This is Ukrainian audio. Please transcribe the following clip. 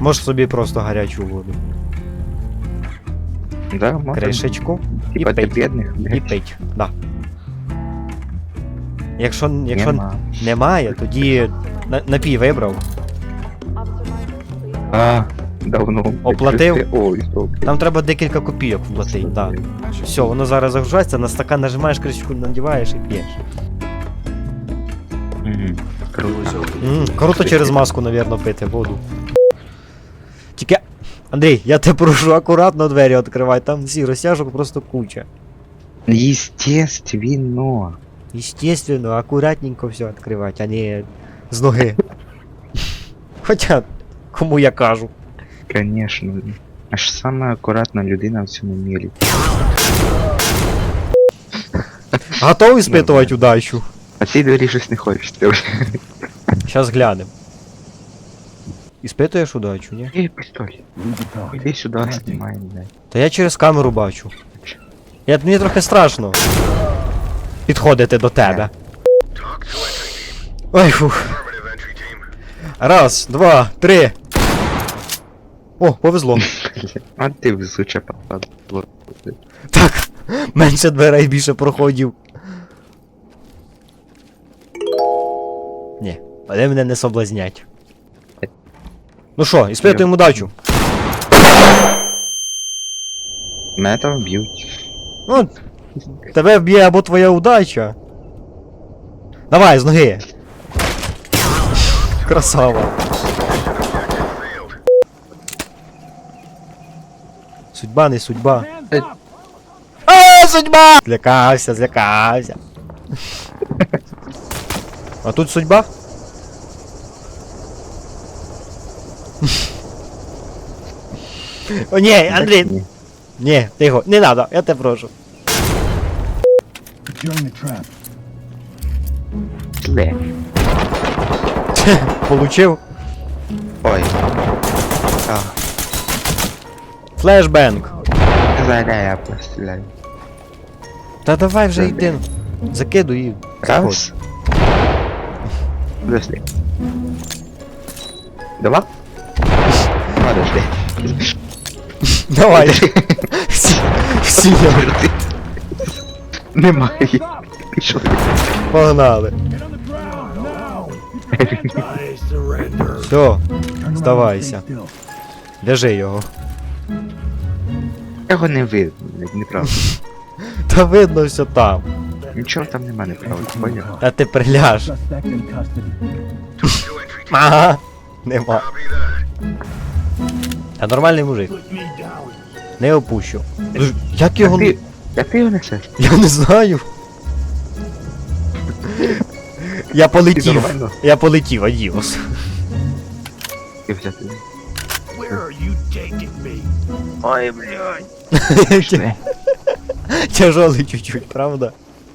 Можеш собі просто гарячу воду. Да, можна. Кришечку Типа і для пить. бідних, і пить. Да. Якщо, якщо Нема. немає, тоді на- напій вибрав. А, давно. Оплатив? Ой, добре. Там треба декілька копійок вплатити, так. Все, воно зараз загружається, на стакан нажимаєш, кришечку надіваєш і п'єш. Мгм. Круто. М, Круто через маску, навірно, пити воду. Андрій, я тебе прошу акуратно двері відкривай, там всі розтяжок просто куча. Естественно. Естественно, акуратненько все відкривати, а не з ноги. Хоча, кому я кажу. Конечно. Аж сама акуратна людина в цьому мірі. Готовий спитувати удачу? А цій двері щось не хочеться вже. Щас глянем. Іспитуєш удачу, ні? Ей, пістолет. Іди сюди, знімай, блядь. Та я через камеру бачу. Я, мені трохи страшно. Підходити до тебе. Ой, фух. Раз, два, три. О, повезло. А ти везуча попадла. Так, менше дверей більше проходів. Ні, вони мене не соблазнять. Ну що, іспитуємо удачу. Мене там б'ють. Ну, тебе вб'є або твоя удача. Давай, з ноги. Красава. Судьба не судьба. А, судьба! Злякався, злякався. А тут судьба? О, ні, Андрій, Ні. ні, тихо, не надо, я тебе прошу. Зле. Получив Ой. А, флешбенг. зараз я постріляю. Та давай вже йди. Закидуй і заходь. Раз. Подожди. Два? Подожди. Давай. Всі, всі я- Немає. Погнали. Все, здавайся. Держи його. Його не видно, блядь, неправда. Та видно все там. Нічого там нема неправда, поняв? А ти приляж. Ага. Нема. Та нормальний мужик. Не опущу. Ну Як його. Ти, як ти його несеш? Я не знаю. Я полетів. Я полетів, адіос. Ой, блядь. Тяжелий чуть-чуть, правда?